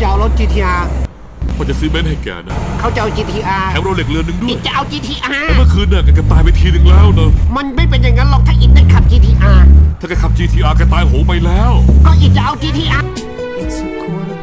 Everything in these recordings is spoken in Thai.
จะเอารถ GTR พ่อจะซื้อเบนซ์ให้แกนะเขาจะเอา GTR แถมโรเล็กเรือนหนึ่งด้วอิย ดจะเอา GTR แต่เมื่อคืนน่ะแกก็ตายไปทีหนึ่งแล้วเนอะมันไม่เป็นอย่างนั้นหรอกถ้าอิดได้ขับ GTR ถ้าแกขับ GTR แกตายโหงไปแล้ว ก็อิดจะเอา GTR It's a quarter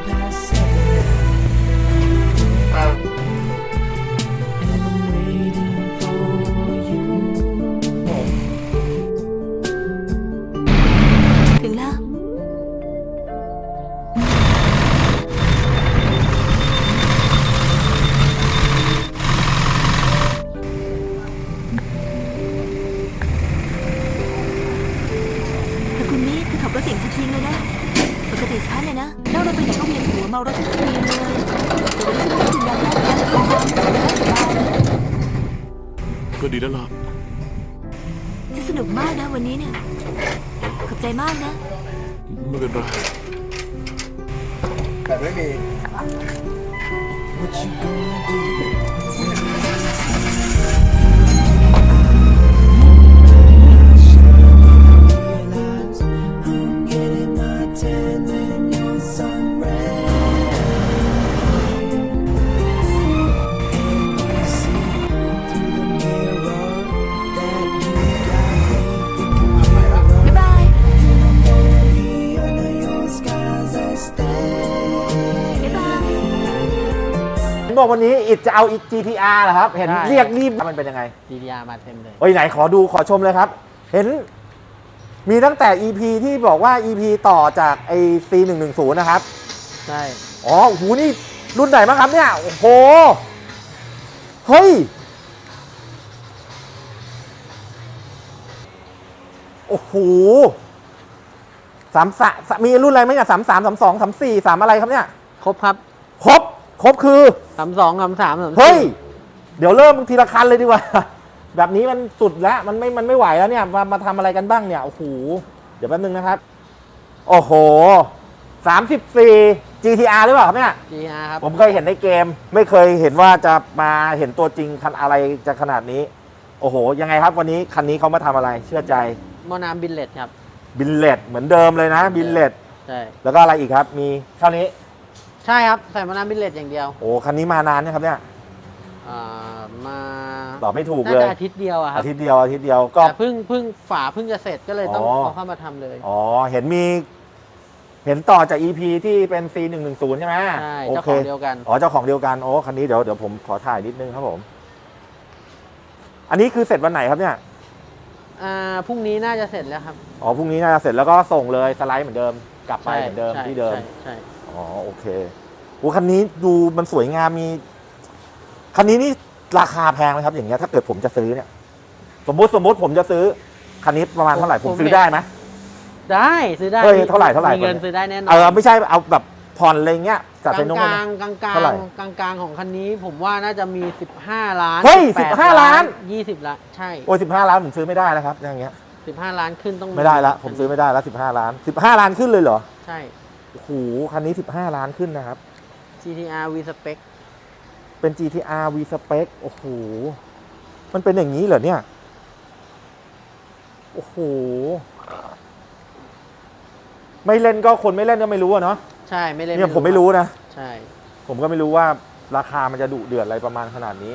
What you gonna do? วันนี้อิดจะเอา GTR เหรอครับ เห็นใช่ เรียกรีบมันเป็นยังไง GTR มาเต็มเลยเอ้ยไหนขอดูขอชมเลยครับ เห็นมีตั้งแต่ EP ที่บอกว่า EP ต่อจากไอ C110 นะครับ ใช่ อ๋อโอ้โหนี่รุ่นไหนบ้างครับเนี่ย โอ้โห เฮ้ย โอ้โหสามสะมีรุ่นอะไรไหมเนี่ยสามสามสามสองสามสี่สามอะไรครับเนี่ย ครบครับ ครบ ครบคือ สามสองสามสามสามเฮ้ย เดี๋ยวเริ่มทีละคันเลยดีกว่า แบบนี้มันสุดแล้ว มันไม่ มันไม่ไหวแล้วเนี่ย มา มาทำอะไรกันบ้างเนี่ย โอ้โห เดี๋ยวแป๊บนึงนะครับ โอ้โหสามสิบสี่ GTR หรือเปล่าครับเนี่ย GTR ครับผมเคยเห็นในเกม ไม่เคยเห็นว่าจะมาเห็นตัวจริงคันอะไรจะขนาดนี้ โอ้โห ยังไงครับวันนี้คันนี้เขามาทำอะไร เชื่อใจ หมอน้ำบินเลตครับบินเลตเหมือนเดิมเลยนะ บินเลตใช่แล้วก็อะไรอีกครับ มีเท่านี้ ใช่ครับ ใส่หมอน้ำบินเลตอย่างเดียวโอ้คันนี้มานานนะครับเนี่ยอ่ามาตอบไม่ถูกน่าเลย จะอาทิตย์เดียวอะครับอาทิตย์เดียวอาทิตย์เดียวก็ แต่เพิ่งเพิ่งฝาเพิ่งจะเสร็จก็เลยต้องอ๋อ เอาเข้ามาทำเลย อ๋อเห็นมี เห็นต่อจาก EP ที่เป็น C 1 1 0ใช่ไหมใช่โอเจ้าเคของเดียวกัน อ๋อเจ้าของเดียวกันโอ้คันนี้เดี๋ยวเดี๋ยวผมขอถ่ายนิดนึงครับผม อันนี้คือเสร็จวันไหนครับเนี่ยอ่าพรุ่งนี้น่าจะเสร็จแล้วครับอ๋อพรุ่งนี้น่าจะเสร็จแล้วก็ส่งเลยสไลด์เหมือนเดิม กลับไปใช่เหมือนเดิมใช่ที่เดิม ใช่ใช่ อ๋อโอเคโอ้คันนี้ดูมันสวยงามมี คันนี้นี่ราคาแพงไหมครับ อย่างเงี้ยถ้าเกิดผมจะซื้อเนี่ย สมมุติสมมุติผมจะซื้อ คันนี้ประมาณเท่าไหร่ผมซื้อได้ไหมได้ซื้อได้เฮ้ยเท่าไหร่เท่าไหร่มีเงินซื้อได้แน่นอนเออไม่ใช่เอาแบบผ่อนอะไรเงี้ยจัดกเป็นนงลางกลางกลางกลางเท่าไหร่กลางกลางๆของคันนี้ ผมว่าน่าจะมี 15 ล้านเฮ้ย18 15ล้าน 20ล้านใช่โอ้ยสิบห้าล้านผมซื้อไม่ได้แล้วครับอย่างเงี้ย15ล้านขึ้นต้องไม่ได้ละผมซื้อไม่ได้แล้วสิบห้าล้านสิบห้าล้านขึ้นเลยเหรอใช่ โอ้โหคันนี้สิบห้าล้านขึ้นนะครับ GTR V Spec เป็น GTR V Spec โอ้โห มันเป็นอย่างนี้เหรอเนี่ย โอ้โห ไม่เล่นก็คนไม่เล่นก็ไม่รู้อะเนาะ ใช่ไม่เล่นเนี่ยผมไม่รู้นะ ใช่ ผมก็ไม่รู้ว่าราคามันจะดุเดือดอะไรประมาณขนาดนี้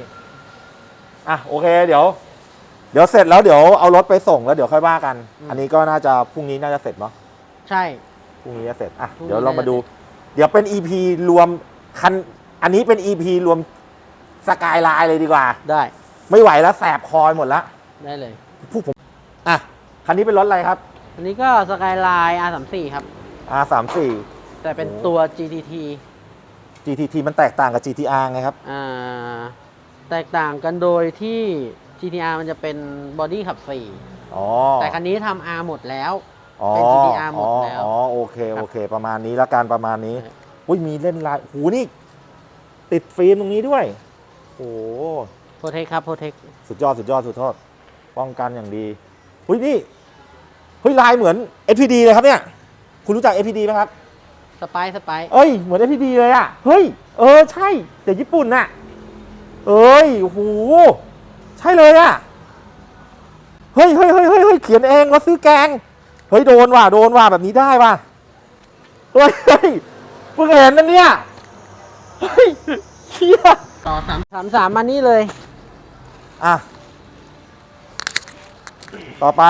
อะโอเค เดี๋ยว เดี๋ยวเสร็จแล้วเดี๋ยวเอารถไปส่งแล้วเดี๋ยวค่อยว่ากัน อันนี้ก็น่าจะพรุ่งนี้น่าจะเสร็จเนาะ ใช่พ รุ่งนี้จะเสร็จอะพรุ่งนี้เดี๋ยวเรามาดูน่าจะเสร็จเดี๋ยวเป็น EP รวมคันอันนี้เป็น EP รวมสกายไลน์เลยดีกว่า ได้ไม่ไหวแล้วแสบคอยหมดแล้วได้เลยพวกผมอะคันนี้เป็นรถอะไรครับ อันนี้ก็สกายไลน์ R34 ครับ R34 แต่เป็นโอ้ตัว GTT GTT มันแตกต่างกับ GTR ไงครับอ่าแตกต่างกันโดยที่ GTR มันจะเป็นบอดี้ขับอ๋อ4แต่คันนี้ทำ R หมดแล้วอ๋อ เป็น GTR หมดอ๋อแล้วอ๋อโอเคโอเค ประมาณนี้แล้วการประมาณนี้ใช่อุ้ยมีเล่นลายหูนี่ ติดฟิล์มตรงนี้ด้วยโอ้โปรเทคครับโปรเทคสุดยอดสุดยอดสุดยอดป้องกันอย่างดีหุยนี่เฮ้ยลายเหมือน FPD เลยครับเนี่ยคุณรู้จัก FPD ไหมครับสไปซ์สไปซ์เอ้ยเหมือน FPD เลยอะเฮ้ยเออใช่แต่ญี่ปุ่นน่ะเอ้ยโอ้โหใช่เลยอะเฮ้ยเฮ้ยเฮ้ยเฮ้ยเฮ้ยเขียนเองว่าซื้อแกง เฮ้ยโดนว่ะโดนว่ะแบบนี้ได้ว่ะเฮ้ยเฮ้ยเพิ่งเห็นนะเนี่ยเฮ้ยเชี่ยต่อสามสามสามมานี่เลย อะ ต่อไป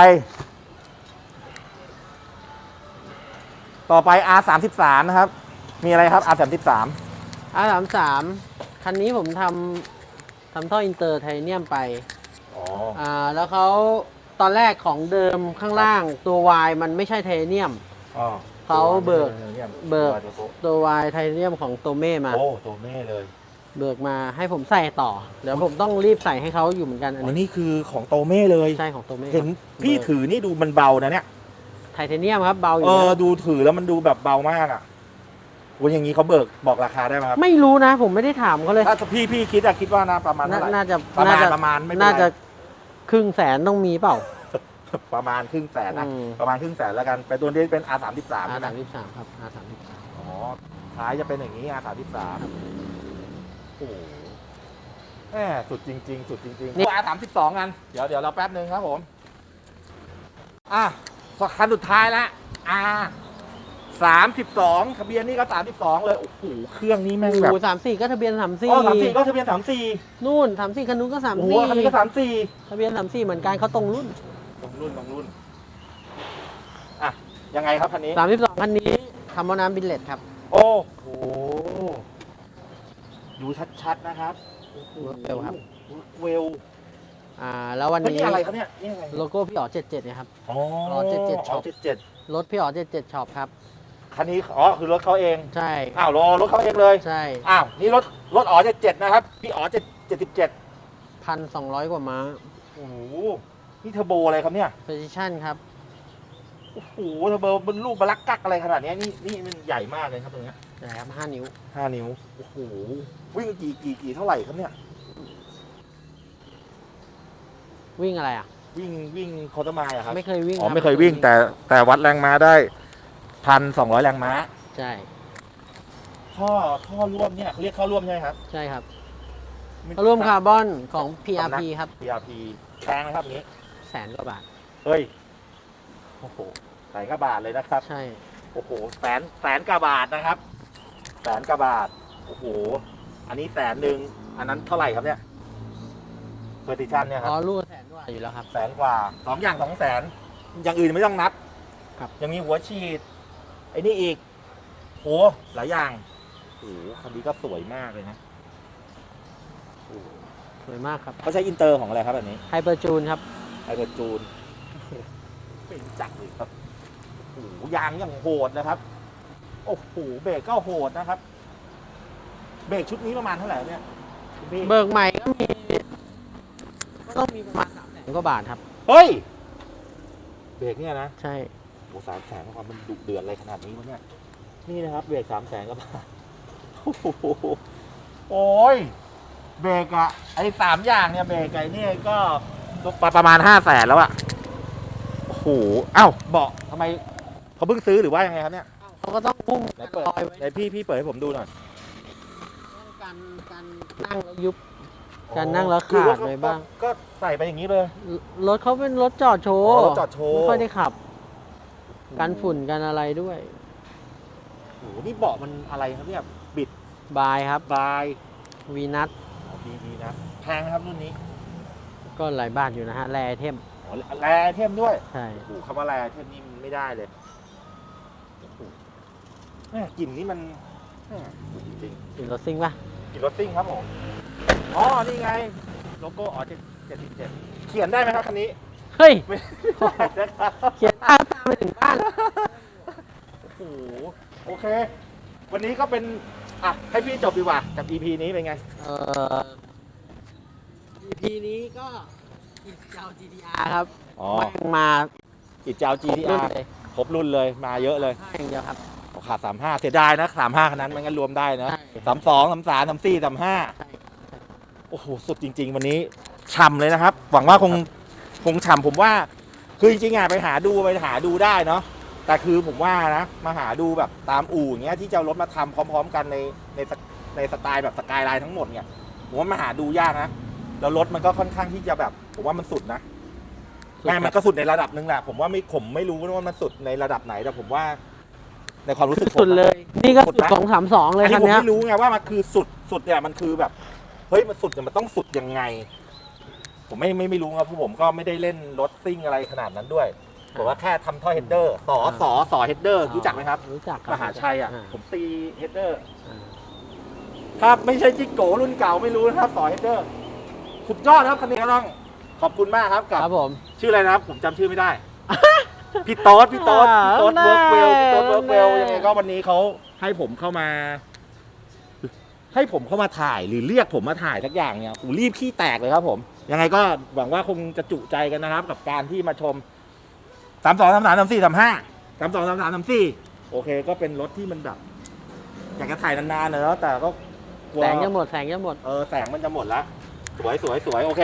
ต่อไป R 3 3นะครับ มีอะไรครับ R 3 3 R สามสามคันนี้ผมทำทำท่ออินเตอร์ไทเนียมไป อ๋อ อ่า แล้วเขา ตอนแรกของเดิมข้างล่างตัว Y มันไม่ใช่ไทเนียม อ๋อเขาเบิกเบิก ตัวโต๊ะตัว Y ไทเนียมของโตเม่มา โอ้ตัวแม่เลยเบิกมาให้ผมใส่ต่อ เดี๋ยวผมต้องรีบใส่ให้เขาอยู่เหมือนกันอันอันนี้นี้คือของโตเม่เลย ใช่ของโตเม่เห็นพี่ถือนี่ดูมันเบานะเนี่ย ไทเทเนียมครับเบาอยู่เออแล้วดูถือแล้วมันดูแบบเบามากอะวันอย่างนี้เขาเบิกบอกราคาได้ไหมครับไม่รู้นะ ผมไม่ได้ถามเขาเลย ถ้าพี่พี่คิดอะคิดว่านะประมาณน่าเท่าไหร่น่าจะประมาณน่าจะประมาณไม่เป็นไรน่าจะ ครึ่งแสนต้องมีเปล่า ประมาณครึ่งแสนนะอืม ประมาณครึ่งแสนแล้วกันไปตัวนี้เป็น R 3 3 R ใช่ไหมสามสิบสามครับ R สามสิบสามอ๋อท้ายจะเป็นอย่างนี้ R 3 3 โอ้โหแหมสุดจริง ๆ สุดจริงๆ R 3 2 กัน เดี๋ยวเดี๋ยวเราแป๊บหนึ่งครับผม อะคันสุดท้ายละ R 32 ทะเบียนนี่ก็ 32 เลย โอ้โห เครื่องนี้แม่งแบบโอ้สามสี่ก็ทะเบียนสามสี่อ๋อ34 ก็ทะเบียน 34นู่นสามสี่คันนู้นก็สามโอ้โหสี่คันนี้ก็ 34 ทะเบียนสามสี่เหมือนกันเขาตรงรุ่นตรงรุ่นตรงรุ่น อะ ยังไงครับคันนี้ สามสิบสองคันนี้ทำเอาน้ำบินเลตครับ โอ้โห ดูชัดๆนะครับเวลครับ เวลอ่า แล้ววันเฮ้ยนี้นี่อะไรครับเนี่ยนี่อะไรโลโก้พี่อ๋อเจ็ดเจ็ดนะครับ อ๋ออ๋อ77อ๋ช็ออป เจ็ดเจ็ดรถพี่อ๋อเจ็ดเจ็ดช็อปครับ คันนี้อ๋อคือรถเขาเองใช่อ้าวรอรถเขาเองเลยใช่อ้าวนี่รถรถอ๋อเจ็ดเจ็ดนะครับพี่อ๋อเจ็ดเจ็ดสิบเจ็ดพันสองร้อยกว่าม้าโอ้โหนี่เทอร์โบอะไรครับเนี่ย Precision ครับโอ้โหเทอร์โบเป็นลูกบลักกักอะไรขนาดเนี้ยนี่นี่มันใหญ่มากเลยครับตรงเนี้ยนะครับห้านิ้วห้านิ้วโอ้โหวิ่งกี่กี่กี่เท่าไหร่ครับเนี่ย วิ่งอะไรอะ วิ่งวิ่งโคตรไมล์อะครับไม่เคยวิ่งอ๋อรับไม่เคยวิ่งแต่แต่วัดแรงม้าได้ พันสองร้อยแรงม้า ใช่ท่อท่อร่วมเนี่ยเขาเรียกท่อร่วมใช่ไหมครับใช่ครับร่วมคาร์บอนของ PRP ครับ PRP แพงไหมครับอันนี้แสนกว่าบาท เฮ้ยโอ้โหแสนกว่าบาทเลยนะครับ ใช่ โอ้โหแสนแสนกว่าบาทนะครับ แสนกว่าบาทโอ้โห อันนี้แสนหนึ่งอันนั้นเท่าไหร่ครับเนี่ยเ e อร์ติชันเนี่ยคอ๋รัอบลูกแสนกว่าอยู่แล้วครับ แสนกว่าสองอย่างสองแสนอย่างอื่นไม่ต้องนับครับ ยังมีหัวฉีดไอ้นี่อีกโหหลายอย่างโอ้โหคันนี้ก็สวยมากเลยนะโอ้โหสวยมากครับเขาใช้อินเตอร์ของอะไรครับแบบนี้ไฮเปอร์จูนครับไฮเปอร์จูนเป็นจักรเลยครับโอ้โหยางอย่างโหดนะครับ โอ้โหเบรกก็โหดนะครับ เบรกชุดนี้ประมาณเท่าไหร่เนี่ยคุณพี่เบิกใหม่ก็มีก็ต้องมีประมาณสามแสนกว่าบาทครับ เฮ้ย เบรกเนี่ยนะ ใช่โอ้สามแสนความมันดุเดือดอะไรขนาดนี้วะเนี่ย นี่นะครับเบรกสามแสนก็บาทโอ้โหโอ้ยเบรกอะไอ้สามอย่างเนี่ยเบรกไอ้นี่ก็ประมาณห้าแสนแล้วอะโอ้โหเอ้าเบาะทำไมเขาเพิ่งซื้อหรือว่ายังไงครับเนี่ยเขาก็ต้องพุ่งไหนเปิดลอยไว้ไหนพี่พี่เปิดให้ผมดูหน่อยการการนั่งแล้วยุบการนั่งแล้วขาดคือไปบ้างก็ก็ใส่ไปอย่างนี้เลย รถเขาเป็นรถจอดโชอ๋ว์อรถจอดโชว์ไม่ค่อยได้ขับ การฝุ่นกันอะไรด้วยโอ้โหนี่เบาะมันอะไรครับเนี่ยบิดบายครับบายวีนัทอ๋อดีดีนะแพงนะครับรุ่นนี้ก็หลายบาทอยู่นะฮะแรไอเทมอ๋อแรเทมด้วยใช่ โอ้โหคำว่าแรเทมนี่มันไม่ได้เลยโอ้โหแม่กลิ่นนี่มันแม่จริงเห็นรถซิ่งป่ะ ๆกลิ่นรถซิ่งครับผมอ๋อนี่ไงโลโก้อ๋อเจ็ดเจ็ดสิบเจ็ดเขียนได้ไหมครับคันนี้เฮ้ย ไม่ได้นะครับ เขียนตามตามไปถึงบ้าน โอ้โหโอเค วันนี้ก็เป็น อะ ให้พี่จบดีกว่ากับ EP นี้เป็นไง เอ่อ EP นี้ก็อีกเจ้า GTR ครับอ๋อแม่งมาอิดเจ้าครบรุ่น GTR เลยครบรุ่นเลยมาเยอะเลยห้าอย่างเดียวครับ ขาดสามห้าเสียดายนะสามห้าคันนั้นมันงั้นรวมได้นะใช่ สามสองสามสามสามสี่สามห้าใช่โอ้โห สุดจริง ๆ วันนี้ฉ่ำเลยนะครับ หวังว่าคงคงฉ่ำผมว่า คือจริงๆอะไปหาดูไปหาดูได้เนาะแต่คือผมว่านะมาหาดูแบบตามอู่อย่างเงี้ยที่จะเอารถมาทำพร้อม ๆ กันในในสในสไตล์แบบสกายไลน์ทั้งหมดเนี่ยผมว่ามาหาดูยากนะแล้วรถมันก็ค่อนข้างที่จะแบบ ผมว่ามันสุดนะสุดไม่คมัรันบก็สุดในระดับหนึ่งแหละผมว่าไม่ผมไม่รู้ว่ามันสุดในระดับไหนแต่ผมว่า ในความรู้สึกผมสุดเลย นี่ก็สุดสุดนะสองสามสองเลยอันคันี้นผมเนี้ย ไม่รู้ไงว่ามันคือสุดสุดเนี่ยมันคือแบบ เฮ้ยมันสุดเนี่ยมันต้องสุดยังไง ผมไม่ไม่ไม่รู้ครับเพราะผมก็ไม่ได้เล่นรถซิ่งอะไรขนาดนั้นด้วยผมว่าแค่ทำท่อเฮดเดอร์สอสอสอเฮดเดอร์รู้จักไหมครับ รู้จักครัมบหาชัยอะาผมตีเฮดเดอร์ อ่า ครับไม่ใช่จิกโกรุ่นเก่าไม่รู้นะครับสอเฮดเดอร์สุดยอดครับคันนี้ก็ต้องขอบคุณมากครับกับ ครับผม ชื่ออะไรนะครับ ผมจำชื่อไม่ได้ พี่โต๊ดพี่โต๊ดพี่โต๊ดอ่าเวิร์กเวลพี่โต๊ดได้เวิร์กเวลได้ยังไงก็วันนี้เขาให้ผมเข้ามา ให้ผมเข้ามาถ่ายหรือเรียกผมมาถ่ายสักอย่างเนี่ยผมรีบขี้แตกเลยครับผม ยังไงก็หวังว่าคงจะจุใจกันนะครับ กับการที่มาชมสามสองสามสามสามสี่สามห้าสามสองสามสามสามสี่โอเค ก็เป็นรถที่มันแบบอยากจะถ่ายนานๆนะเนาะแต่ก็กลัวแสงจะหมดแสงจะหมด เออแสงมันจะหมดละสวยสวยสวยโอเค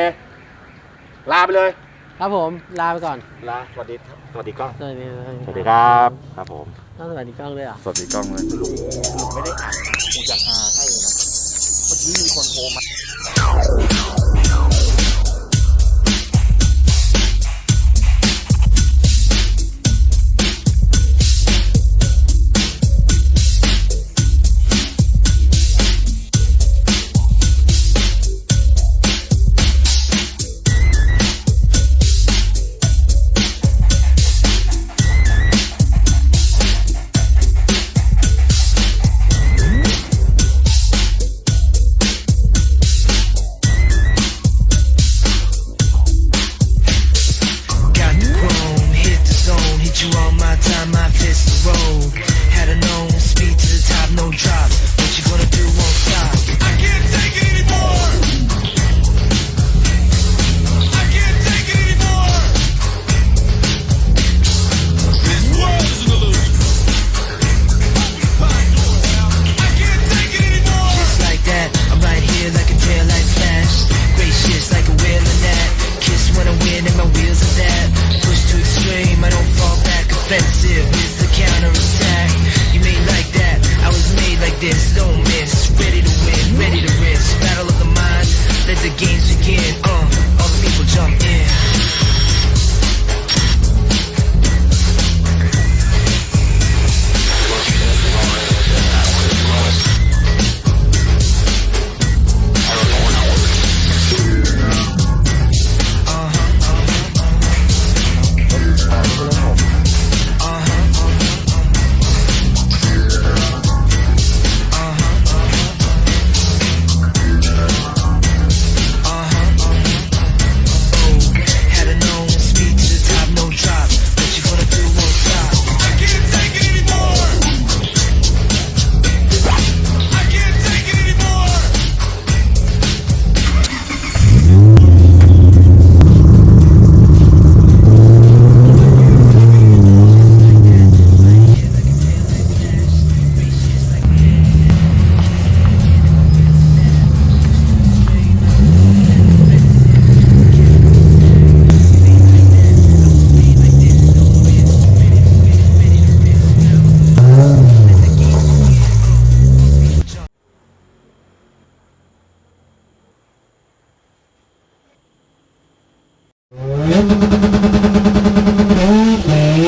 ลาไปเลย ครับผมลาไปก่อนลาสวัสดีครับสวัสดีกล้องสวัสดีสวัสดีครับครับผมต้องสวัสดีกล้องด้วยเหรอะสวัสดีกล้องเลยลุงลุงไม่ได้อ่านกูจะหาให้นะเมื่อกี้มีคนโทรมา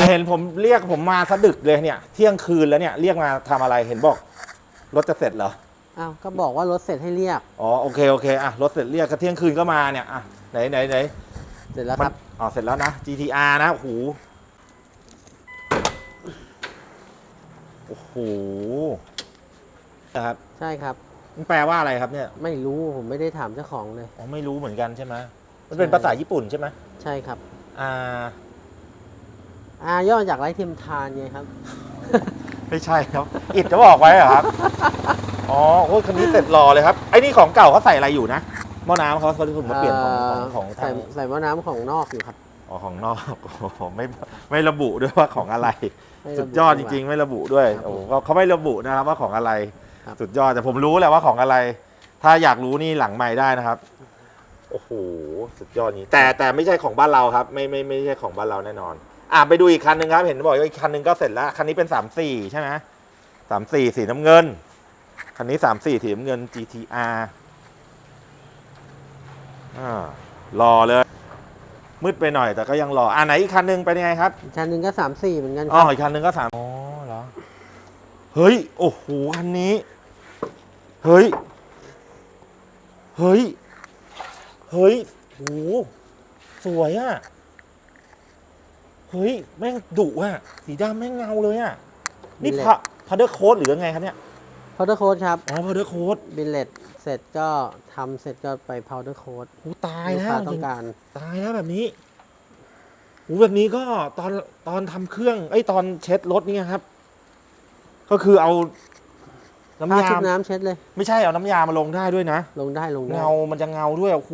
เห็นผมเรียกผมมาสะดึกเลยเนี่ย เที่ยงคืนแล้วเนี่ยเรียกมาทำอะไรเห็นบอกรถจะเสร็จเหรออ้าวก็บอกว่ารถเสร็จให้เรียก อ๋อโอเคโอเคอะรถเสร็จเรียกก็เที่ยงคืนก็มาเนี่ยอะไหนไหนไหนเสร็จแล้วมัครับ อ๋อเสร็จแล้วนะ GTR นะโอ้โหโอ้โหนะครับใช่ครับมันแปลว่าอะไรครับเนี่ย ไม่รู้ผมไม่ได้ถามเจ้าของเลย อ๋อไม่รู้เหมือนกันใช่ไหม มันเป็นใช่ภาษาญี่ปุ่นใช่ไหมใช่ครับอ่าอ่าย่อมาจากไรเทียมทานไงครับ ไม่ใช่ครับอิดจะบอกไว้เหรอครับ อ๋อโอ้ยคันนี้เสร็จรอเลยครับไอ้นี่ของเก่าเขาใส่อะไรอยู่นะหม้อน้ำเขาเขาที่ผมมาเปลี่ยนของของของใส่ทางใส่หม้อน้ำของนอกอยู่ครับอ๋อของนอกโอ้โหไม่ไม่ระบุด้วยว่าของอะไร ไม่ระบุสุดยอดจริง ๆ ไม่ระบุด้วยครับโอ้โหเขาเขาไม่ระบุนะครับว่าของอะไร ครับ สุดยอดแต่ผมรู้แหละว่าของอะไร ถ้าอยากรู้นี่หลังใหม่ได้นะครับ โอ้โหสุดยอดนี้ แต่แต่ไม่ใช่ของบ้านเราครับ ไม่ไม่ไม่ใช่ของบ้านเราแน่นอน อะไปดูอีกคันหนึ่งครับ เห็นบอกว่าอีกคันหนึ่งก็เสร็จแล้ว คันนี้เป็นสามสี่ใช่ไหมสามสี่สีน้ำเงิน คันนี้สามสี่สีน้ำเงิน GTR อ่ารอเลย มืดไปหน่อยแต่ก็ยังรออ่าไหนอีกคันหนึ่งเป็นยังไงครับ อีกคันหนึ่งก็สามสี่เหมือนกันคอ๋อรับอีกคันหนึ่งก็สามอ๋อเหรอ เฮ้ย โอ้โห คันนี้ เฮ้ย เฮ้ย เฮ้ยโหสวยอะเฮ้ย แม่งดุอะสีดำแม่งเงาเลยอะนี่ Billet พะพาเดอร์โค้ดหรือยังไงครับเนี่ยพาวเดอร์โค้ดครับอ๋อพาเดอร์โค้ดบิลเลตเสร็จก็ทำเสร็จก็ไปพาวเดอร์โค้ดโอ้ตายลูกแล้วค้าจต้อริงงการ ตายแล้วแบบนี้โอ้แบบนี้ก็ตอนตอนทำเครื่องไอ้ยตอนเช็ดรถเนี่ยครับ ก็คือเอา น้ำผ้ายาชุบน้ำเช็ดเลย ไม่ใช่เอาน้ำยามาลงได้ด้วยนะ ลงได้ลงได้เงา มันจะเงาด้วยโอ้โห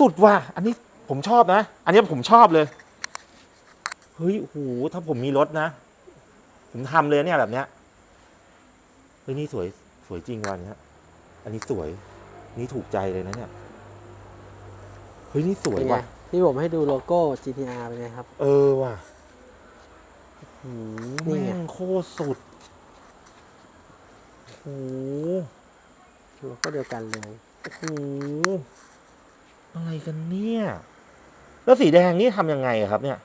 สุดว่ะ อันนี้ผมชอบนะ อันนี้ผมชอบเลย เฮ้ยโอ้โหถ้าผมมีรถนะ ผมทำเลยเนี่ยแบบเนี้ย เฮ้ยนี่สวย สวยจริงว่ะอันเนี้ย อันนี้สวย นี่ถูกใจเลยนะเนี่ย เฮ้ยนี่สวยเป็นไงว่ะที่ผมให้ดูโลโก้ GTR เป็นไงครับ เออว่ะอืมนี่แม่ไงงโคตรสุด โอ้โหโลโก้เดียวกันเลยโอ้โหอะไรกันเนี่ย แล้วสีแดงนี่ทำยังไงอะครับเนี่ย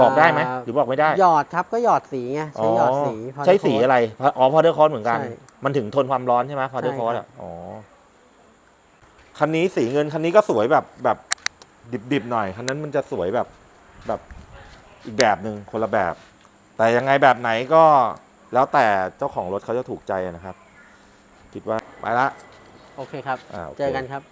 บอกได้ไหมหรือบอกไม่ได้ หยอดครับก็หยอดสีไงใช้หยอดสี ใช้สีอะไร อ๋อพอเดอร์คอร์เหมือนกัน ใช่ มันถึงทนความร้อนใช่ไหมพอเดอร์คอร์ใช่ครัอะบอ๋อ คันนี้สีเงินคันนี้ก็สวยแบบแบบดิบๆหน่อย คันนั้นมันจะสวยแบบแบบอีกแบบหนึ่งคนละแบบ แต่ยังไงแบบไหนก็ แล้วแต่เจ้าของรถเขาจะถูกใจนะครับ คิดว่าไปละ โอเคครับ อ่าโอเค เจอกันครับ